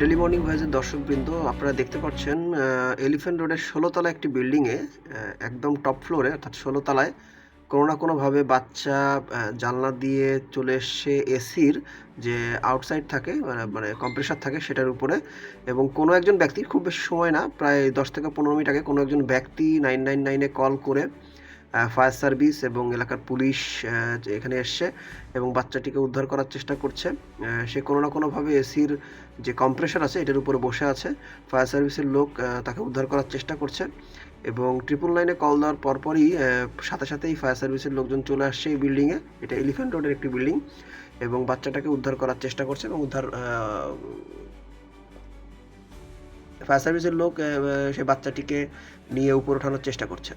Daily morning ভয়েসের দর্শকবৃন্দ, আপনারা দেখতে পাচ্ছেন এলিফ্যান্ট রোডের ষোলোতলা একটি বিল্ডিংয়ে একদম টপ ফ্লোরে অর্থাৎ ষোলো তলায় কোনো না কোনোভাবে বাচ্চা জানলা দিয়ে চলে এসছে এসির যে আউটসাইড থাকে মানে মানে কম্প্রেসার থাকে সেটার উপরে এবং কোনো একজন ব্যক্তি, খুব বেশি সময় না, প্রায় দশ থেকে পনেরো মিনিট আগে কোনো একজন ব্যক্তি নাইন নাইন নাইনে কল করে ফায়ার সার্ভিস এবং এলাকার পুলিশ এখানে এসছে এবং বাচ্চাটিকে উদ্ধার করার চেষ্টা করছে। সে কোনো না কোনোভাবে এসির যে কম্প্রেসার আছে, এটার উপরে বসে আছে। ফায়ার সার্ভিসের লোক তাকে উদ্ধার করার চেষ্টা করছে এবং ট্রিপল লাইনে কল দেওয়ার পরপরই সাথে সাথেই ফায়ার সার্ভিসের লোকজন চলে আসছে এই বিল্ডিংয়ে এটা এলিফ্যান্ট রোডের একটি বিল্ডিং এবং বাচ্চাটাকে উদ্ধার করার চেষ্টা করছে এবং উদ্ধার ফায়ার সার্ভিসের লোক সে বাচ্চাটিকে নিয়ে উপর ওঠানোর চেষ্টা করছে।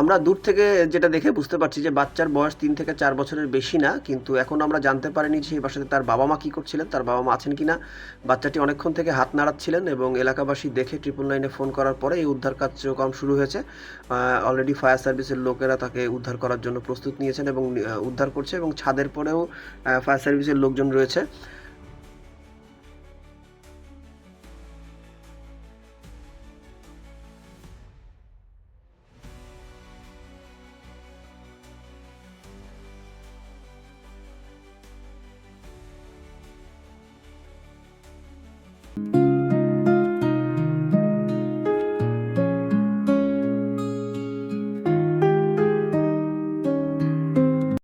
আমরা দূর থেকে যেটা দেখে বুঝতে পারছি যে বাচ্চার বয়স তিন থেকে চার বছরের বেশি না, কিন্তু এখন আমরা জানতে পারিনি যে সেই বাসাতে তার বাবা মা কী করছিলেন, তার বাবা মা আছেন কিনা। বাচ্চাটি অনেকক্ষণ থেকে হাত নাড়াচ্ছিলেন এবং এলাকাবাসী দেখে ট্রিপল নাইনে ফোন করার পরে এই উদ্ধার কার্যক্রম শুরু হয়েছে। অলরেডি ফায়ার সার্ভিসের লোকেরা তাকে উদ্ধার করার জন্য প্রস্তুত নিয়েছেন এবং উদ্ধার করছে এবং ছাদের পরেও ফায়ার সার্ভিসের লোকজন রয়েছে।